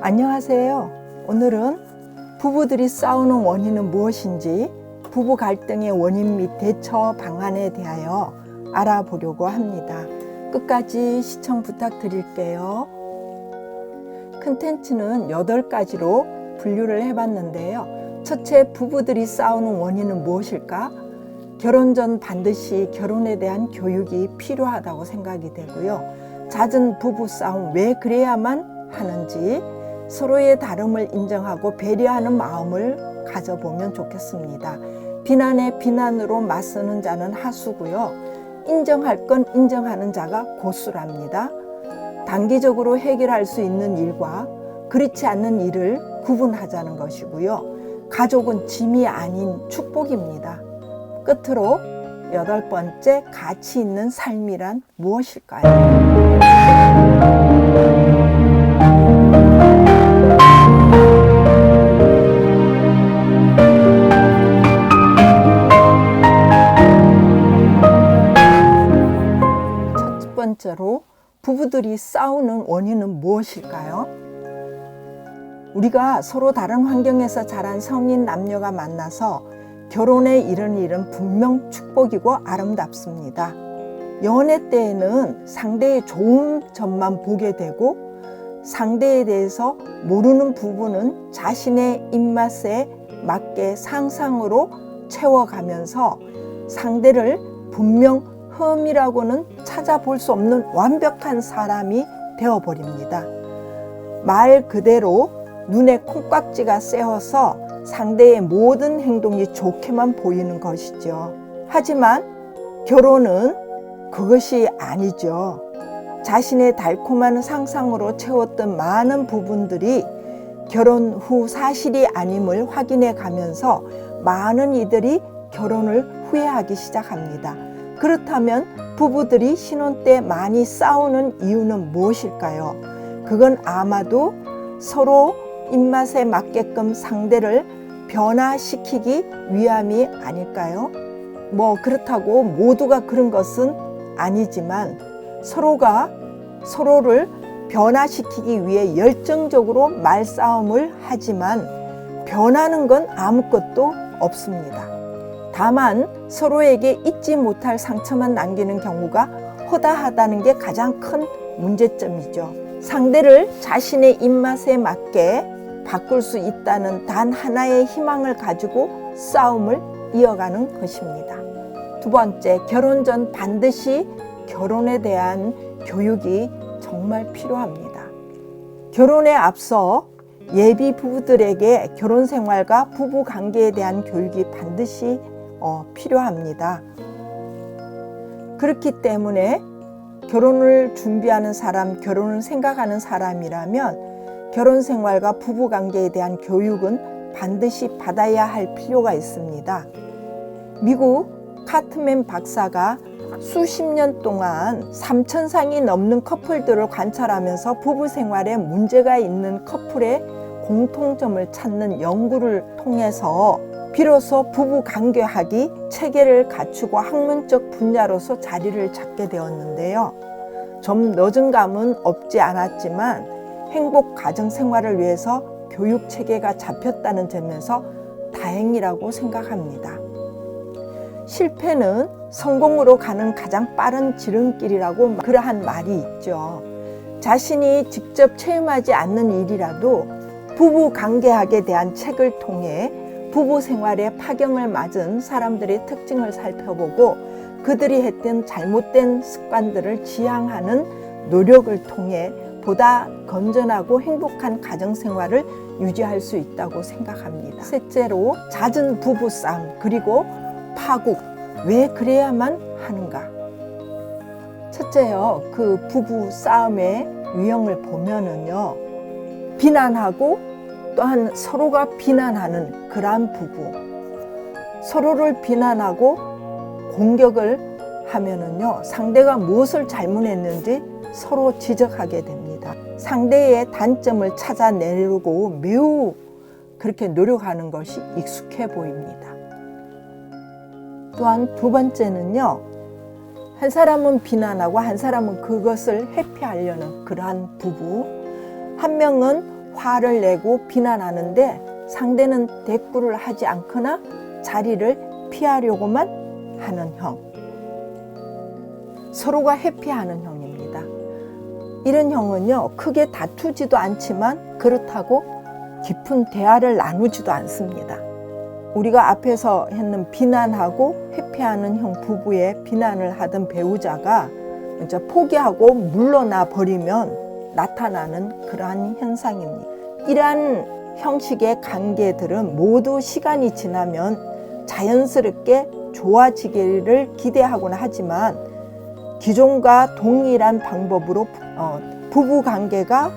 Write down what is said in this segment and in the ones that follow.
안녕하세요. 오늘은 부부들이 싸우는 원인은 무엇인지 부부 갈등의 원인 및 대처 방안에 대하여 알아보려고 합니다. 끝까지 시청 부탁드릴게요. 컨텐츠는 8가지로 분류를 해봤는데요. 첫째, 부부들이 싸우는 원인은 무엇일까? 결혼 전 반드시 결혼에 대한 교육이 필요하다고 생각이 되고요. 잦은 부부 싸움 왜 그래야만 하는지 서로의 다름을 인정하고 배려하는 마음을 가져보면 좋겠습니다. 비난에 비난으로 맞서는 자는 하수고요. 인정할 건 인정하는 자가 고수랍니다. 단기적으로 해결할 수 있는 일과 그렇지 않는 일을 구분하자는 것이고요. 가족은 짐이 아닌 축복입니다. 끝으로 여덟 번째 가치 있는 삶이란 무엇일까요? 부부들이 싸우는 원인은 무엇일까요? 우리가 서로 다른 환경에서 자란 성인 남녀가 만나서 결혼에 이른 일은 분명 축복이고 아름답습니다. 연애 때에는 상대의 좋은 점만 보게 되고 상대에 대해서 모르는 부분은 자신의 입맛에 맞게 상상으로 채워가면서 상대를 분명 흠이라고는 찾아볼 수 없는 완벽한 사람이 되어버립니다. 말 그대로 눈에 콩깍지가 세어서 상대의 모든 행동이 좋게만 보이는 것이죠. 하지만 결혼은 그것이 아니죠. 자신의 달콤한 상상으로 채웠던 많은 부분들이 결혼 후 사실이 아님을 확인해 가면서 많은 이들이 결혼을 후회하기 시작합니다. 그렇다면 부부들이 신혼 때 많이 싸우는 이유는 무엇일까요? 그건 아마도 서로 입맛에 맞게끔 상대를 변화시키기 위함이 아닐까요? 뭐 그렇다고 모두가 그런 것은 아니지만 서로가 서로를 변화시키기 위해 열정적으로 말싸움을 하지만 변하는 건 아무것도 없습니다. 다만 서로에게 잊지 못할 상처만 남기는 경우가 허다하다는 게 가장 큰 문제점이죠. 상대를 자신의 입맛에 맞게 바꿀 수 있다는 단 하나의 희망을 가지고 싸움을 이어가는 것입니다. 두 번째, 결혼 전 반드시 결혼에 대한 교육이 정말 필요합니다. 결혼에 앞서 예비 부부들에게 결혼 생활과 부부 관계에 대한 교육이 반드시 어, 필요합니다. 그렇기 때문에 결혼을 준비하는 사람, 결혼을 생각하는 사람이라면 결혼 생활과 부부 관계에 대한 교육은 반드시 받아야 할 필요가 있습니다. 미국 카트맨 박사가 수십 년 동안 3천 상이 넘는 커플들을 관찰하면서 부부 생활에 문제가 있는 커플의 공통점을 찾는 연구를 통해서 비로소 부부 관계학이 체계를 갖추고 학문적 분야로서 자리를 잡게 되었는데요. 좀 늦은 감은 없지 않았지만 행복 가정 생활을 위해서 교육 체계가 잡혔다는 점에서 다행이라고 생각합니다. 실패는 성공으로 가는 가장 빠른 지름길이라고 그러한 말이 있죠. 자신이 직접 체험하지 않는 일이라도 부부 관계학에 대한 책을 통해 부부 생활에 파경을 맞은 사람들의 특징을 살펴보고 그들이 했던 잘못된 습관들을 지양하는 노력을 통해 보다 건전하고 행복한 가정 생활을 유지할 수 있다고 생각합니다. 셋째로 잦은 부부 싸움 그리고 파국 왜 그래야만 하는가? 첫째요, 그 부부 싸움의 유형을 보면은요, 비난하고 또한 서로가 비난하는 그러한 부부, 서로를 비난하고 공격을 하면은요, 상대가 무엇을 잘못했는지 서로 지적하게 됩니다. 상대의 단점을 찾아내려고 매우 그렇게 노력하는 것이 익숙해 보입니다. 또한 두 번째는요, 한 사람은 비난하고 한 사람은 그것을 회피하려는 그러한 부부, 한 명은 화를 내고 비난하는데 상대는 대꾸를 하지 않거나 자리를 피하려고만 하는 형. 서로가 회피하는 형입니다. 이런 형은요, 크게 다투지도 않지만 그렇다고 깊은 대화를 나누지도 않습니다. 우리가 앞에서 했는 비난하고 회피하는 형 부부의 비난을 하던 배우자가 이제 포기하고 물러나 버리면 나타나는 그러한 현상입니다. 이러한 형식의 관계들은 모두 시간이 지나면 자연스럽게 좋아지기를 기대하곤 하지만 기존과 동일한 방법으로 어, 부부 관계가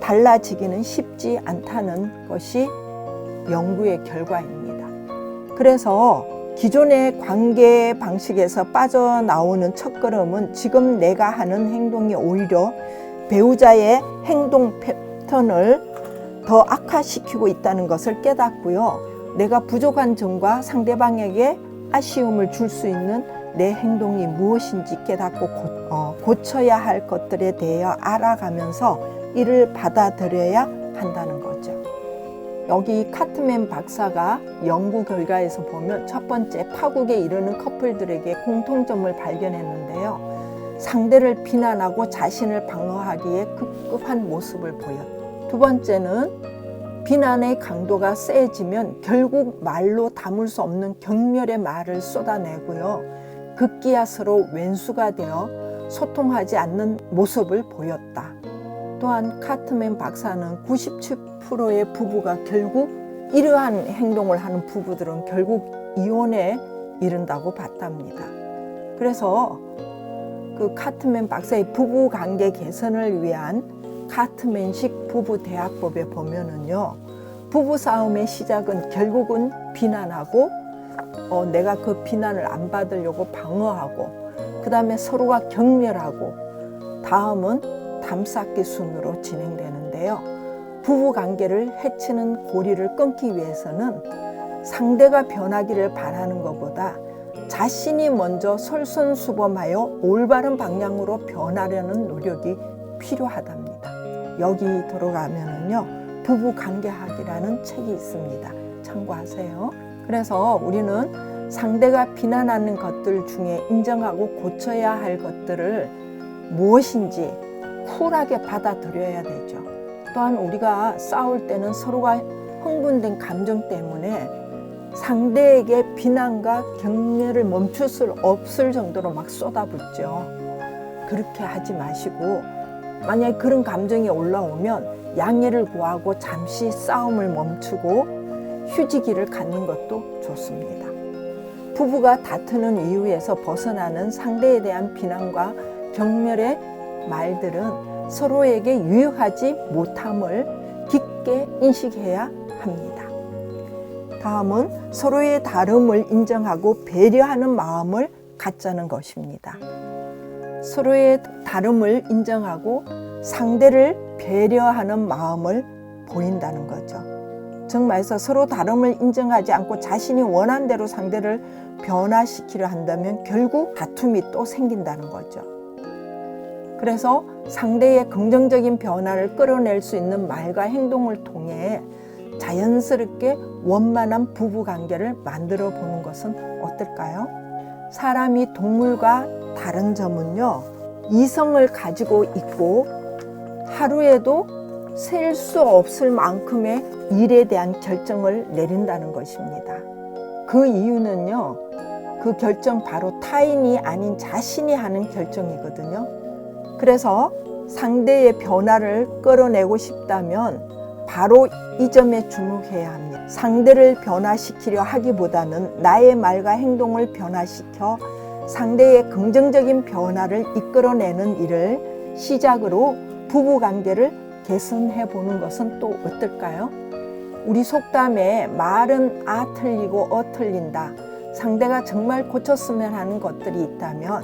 달라지기는 쉽지 않다는 것이 연구의 결과입니다. 그래서 기존의 관계 방식에서 빠져나오는 첫걸음은 지금 내가 하는 행동이 오히려 배우자의 행동 패턴을 더 악화시키고 있다는 것을 깨닫고요. 내가 부족한 점과 상대방에게 아쉬움을 줄 수 있는 내 행동이 무엇인지 깨닫고 고, 어, 고쳐야 할 것들에 대하여 알아가면서 이를 받아들여야 한다는 거죠. 여기 카트맨 박사가 연구 결과에서 보면 첫 번째 파국에 이르는 커플들에게 공통점을 발견했는데요. 상대를 비난하고 자신을 방어하기에 급급한 모습을 보였다. 두 번째는 비난의 강도가 세지면 결국 말로 담을 수 없는 경멸의 말을 쏟아내고요. 급기야 서로 왼수가 되어 소통하지 않는 모습을 보였다. 또한 카트맨 박사는 97%의 부부가 결국 이러한 행동을 하는 부부들은 결국 이혼에 이른다고 봤답니다. 그래서 그 카트맨 박사의 부부 관계 개선을 위한 카트맨식 부부 대화법에 보면은요. 부부 싸움의 시작은 결국은 비난하고 어, 내가 그 비난을 안 받으려고 방어하고 그 다음에 서로가 경멸하고 다음은 담쌓기 순으로 진행되는데요. 부부 관계를 해치는 고리를 끊기 위해서는 상대가 변하기를 바라는 것보다 자신이 먼저 솔선수범하여 올바른 방향으로 변하려는 노력이 필요하답니다. 여기 들어가면은요, 부부 관계학이라는 책이 있습니다. 참고하세요. 그래서 우리는 상대가 비난하는 것들 중에 인정하고 고쳐야 할 것들을 무엇인지 쿨하게 받아들여야 되죠. 또한 우리가 싸울 때는 서로가 흥분된 감정 때문에 상대에게 비난과 경멸을 멈출 수 없을 정도로 막 쏟아붓죠. 그렇게 하지 마시고 만약에 그런 감정이 올라오면 양해를 구하고 잠시 싸움을 멈추고 휴지기를 갖는 것도 좋습니다. 부부가 다투는 이유에서 벗어나는 상대에 대한 비난과 경멸의 말들은 서로에게 유익하지 못함을 깊게 인식해야 합니다. 다음은 서로의 다름을 인정하고 배려하는 마음을 갖자는 것입니다. 서로의 다름을 인정하고 상대를 배려하는 마음을 보인다는 거죠. 정말서 서로 다름을 인정하지 않고 자신이 원한 대로 상대를 변화시키려 한다면 결국 다툼이 또 생긴다는 거죠. 그래서 상대의 긍정적인 변화를 끌어낼 수 있는 말과 행동을 통해 자연스럽게 원만한 부부 관계를 만들어 보는 것은 어떨까요? 사람이 동물과 다른 점은요, 이성을 가지고 있고 하루에도 셀 수 없을 만큼의 일에 대한 결정을 내린다는 것입니다. 그 이유는요, 그 결정 바로 타인이 아닌 자신이 하는 결정이거든요. 그래서 상대의 변화를 끌어내고 싶다면 바로 이 점에 주목해야 합니다. 상대를 변화시키려 하기보다는 나의 말과 행동을 변화시켜 상대의 긍정적인 변화를 이끌어내는 일을 시작으로 부부 관계를 개선해 보는 것은 또 어떨까요? 우리 속담에 말은 아 틀리고 어 틀린다. 상대가 정말 고쳤으면 하는 것들이 있다면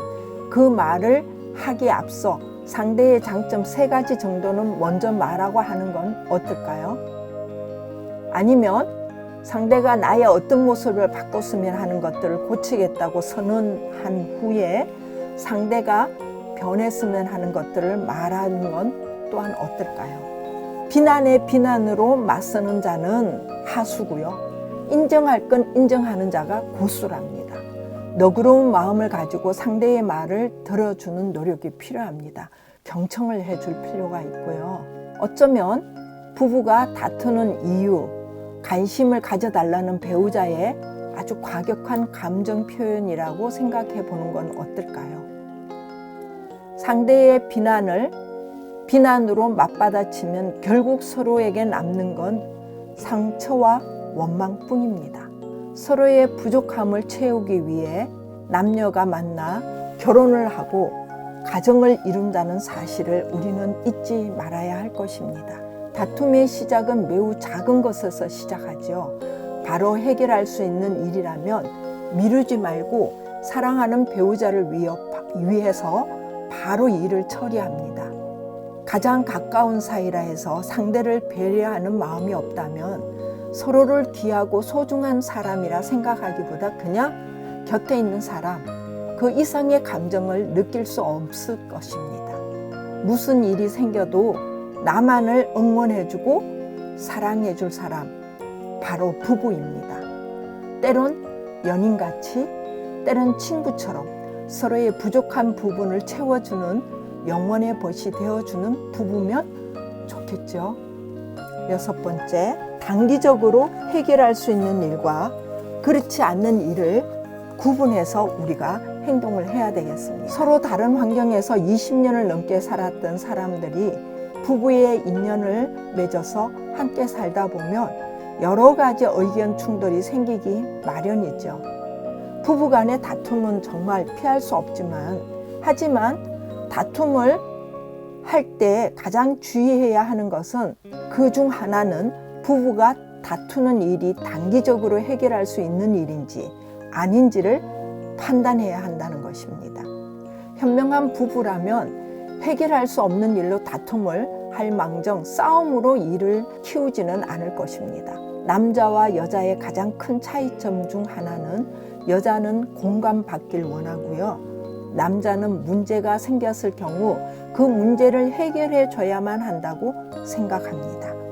그 말을 하기에 앞서 상대의 장점 세 가지 정도는 먼저 말하고 하는 건 어떨까요? 아니면 상대가 나의 어떤 모습을 바꿨으면 하는 것들을 고치겠다고 선언한 후에 상대가 변했으면 하는 것들을 말하는 건 또한 어떨까요? 비난에 비난으로 맞서는 자는 하수고요. 인정할 건 인정하는 자가 고수랍니다. 너그러운 마음을 가지고 상대의 말을 들어주는 노력이 필요합니다. 경청을 해줄 필요가 있고요. 어쩌면 부부가 다투는 이유, 관심을 가져달라는 배우자의 아주 과격한 감정 표현이라고 생각해 보는 건 어떨까요? 상대의 비난을 비난으로 맞받아치면 결국 서로에게 남는 건 상처와 원망뿐입니다. 서로의 부족함을 채우기 위해 남녀가 만나 결혼을 하고 가정을 이룬다는 사실을 우리는 잊지 말아야 할 것입니다. 다툼의 시작은 매우 작은 것에서 시작하죠. 바로 해결할 수 있는 일이라면 미루지 말고 사랑하는 배우자를 위해서 바로 일을 처리합니다. 가장 가까운 사이라 해서 상대를 배려하는 마음이 없다면 서로를 귀하고 소중한 사람이라 생각하기보다 그냥 곁에 있는 사람, 그 이상의 감정을 느낄 수 없을 것입니다. 무슨 일이 생겨도 나만을 응원해주고 사랑해줄 사람, 바로 부부입니다. 때론 연인같이, 때론 친구처럼 서로의 부족한 부분을 채워주는 영원의 벗이 되어주는 부부면 좋겠죠. 여섯 번째, 단기적으로 해결할 수 있는 일과 그렇지 않는 일을 구분해서 우리가 행동을 해야 되겠습니다. 서로 다른 환경에서 20년을 넘게 살았던 사람들이 부부의 인연을 맺어서 함께 살다 보면 여러 가지 의견 충돌이 생기기 마련이죠. 부부 간의 다툼은 정말 피할 수 없지만, 하지만 다툼을 할 때 가장 주의해야 하는 것은 그 중 하나는 부부가 다투는 일이 단기적으로 해결할 수 있는 일인지 아닌지를 판단해야 한다는 것입니다. 현명한 부부라면 해결할 수 없는 일로 다툼을 할 망정 싸움으로 일을 키우지는 않을 것입니다. 남자와 여자의 가장 큰 차이점 중 하나는 여자는 공감받길 원하고요. 남자는 문제가 생겼을 경우 그 문제를 해결해 줘야만 한다고 생각합니다.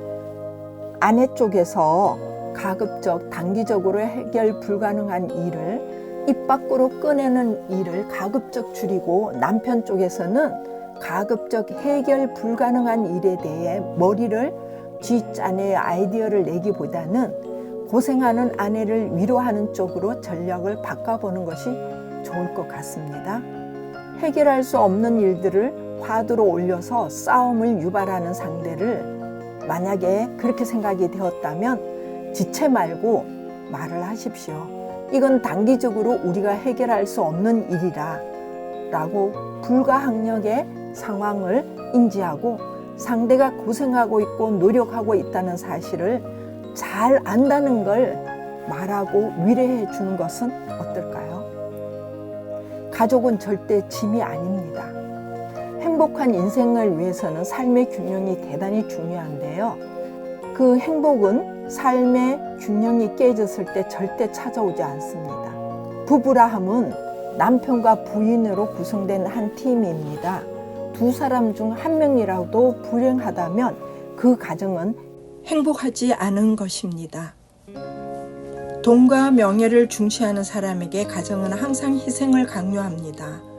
아내 쪽에서 가급적 단기적으로 해결 불가능한 일을 입 밖으로 꺼내는 일을 가급적 줄이고 남편 쪽에서는 가급적 해결 불가능한 일에 대해 머리를 쥐짜내 아이디어를 내기보다는 고생하는 아내를 위로하는 쪽으로 전략을 바꿔보는 것이 좋을 것 같습니다. 해결할 수 없는 일들을 화두로 올려서 싸움을 유발하는 상대를 만약에 그렇게 생각이 되었다면 지체 말고 말을 하십시오. 이건 단기적으로 우리가 해결할 수 없는 일이라 라고 불가항력의 상황을 인지하고 상대가 고생하고 있고 노력하고 있다는 사실을 잘 안다는 걸 말하고 위로해 주는 것은 어떨까요? 가족은 절대 짐이 아닙니다. 행복한 인생을 위해서는 삶의 균형이 대단히 중요한데요. 그 행복은 삶의 균형이 깨졌을 때 절대 찾아오지 않습니다. 부부라 함은 남편과 부인으로 구성된 한 팀입니다. 두 사람 중 한 명이라도 불행하다면 그 가정은 행복하지 않은 것입니다. 돈과 명예를 중시하는 사람에게 가정은 항상 희생을 강요합니다.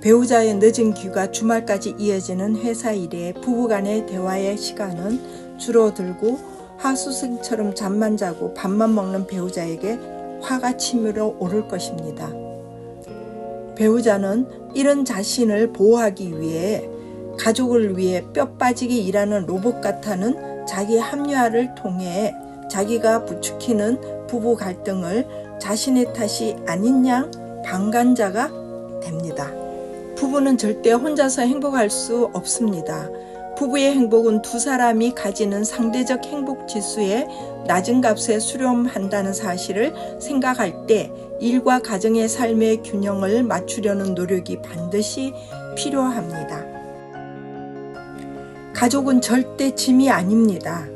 배우자의 늦은 귀가 주말까지 이어지는 회사 일에 부부간의 대화의 시간은 줄어들고 하수생처럼 잠만 자고 밥만 먹는 배우자에게 화가 치밀어 오를 것입니다. 배우자는 이런 자신을 보호하기 위해 가족을 위해 뼈 빠지게 일하는 로봇 같다는 자기 합리화를 통해 자기가 부추기는 부부 갈등을 자신의 탓이 아닌 양 방관자가 됩니다. 부부는 절대 혼자서 행복할 수 없습니다. 부부의 행복은 두 사람이 가지는 상대적 행복 지수의 낮은 값에 수렴한다는 사실을 생각할 때 일과 가정의 삶의 균형을 맞추려는 노력이 반드시 필요합니다. 가족은 절대 짐이 아닙니다.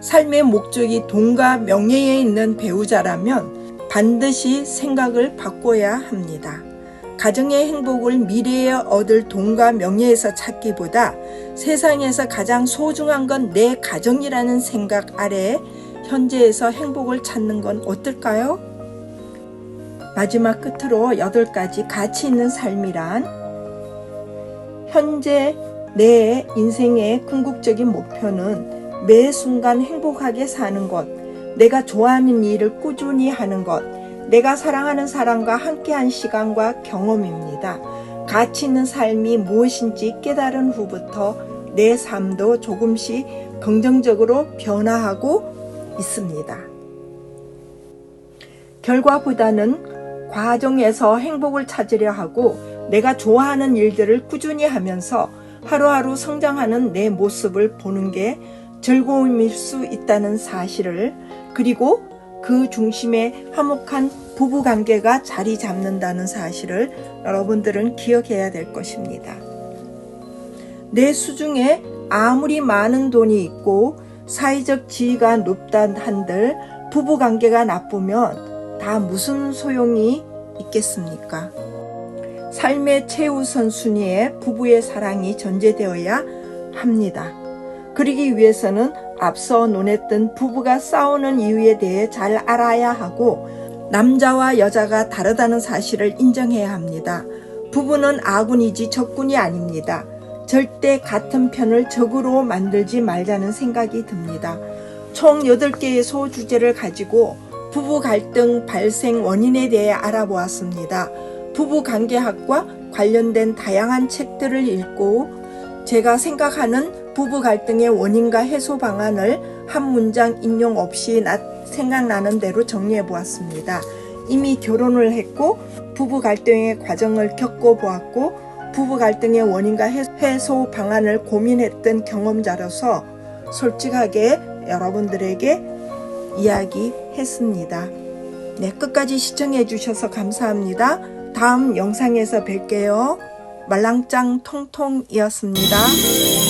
삶의 목적이 돈과 명예에 있는 배우자라면 반드시 생각을 바꿔야 합니다. 가정의 행복을 미래에 얻을 돈과 명예에서 찾기보다 세상에서 가장 소중한 건 내 가정이라는 생각 아래 현재에서 행복을 찾는 건 어떨까요? 마지막 끝으로 여덟 가지 가치 있는 삶이란 현재 내 인생의 궁극적인 목표는 매 순간 행복하게 사는 것, 내가 좋아하는 일을 꾸준히 하는 것, 내가 사랑하는 사람과 함께한 시간과 경험입니다. 가치 있는 삶이 무엇인지 깨달은 후부터 내 삶도 조금씩 긍정적으로 변화하고 있습니다. 결과보다는 과정에서 행복을 찾으려 하고 내가 좋아하는 일들을 꾸준히 하면서 하루하루 성장하는 내 모습을 보는 게 즐거움일 수 있다는 사실을 그리고 그 중심에 화목한 부부 관계가 자리 잡는다는 사실을 여러분들은 기억해야 될 것입니다. 내 수중에 아무리 많은 돈이 있고 사회적 지위가 높다 한들 부부 관계가 나쁘면 다 무슨 소용이 있겠습니까? 삶의 최우선 순위에 부부의 사랑이 전제되어야 합니다. 그러기 위해서는 앞서 논했던 부부가 싸우는 이유에 대해 잘 알아야 하고 남자와 여자가 다르다는 사실을 인정해야 합니다. 부부는 아군이지 적군이 아닙니다. 절대 같은 편을 적으로 만들지 말자는 생각이 듭니다. 총 8개의 소주제를 가지고 부부 갈등 발생 원인에 대해 알아보았습니다. 부부 관계학과 관련된 다양한 책들을 읽고 제가 생각하는 부부 갈등의 원인과 해소 방안을 한 문장 인용 없이 나, 생각나는 대로 정리해 보았습니다. 이미 결혼을 했고 부부 갈등의 과정을 겪어 보았고 부부 갈등의 원인과 해소 방안을 고민했던 경험자로서 솔직하게 여러분들에게 이야기했습니다. 네, 끝까지 시청해 주셔서 감사합니다. 다음 영상에서 뵐게요. 말랑짱 통통이었습니다.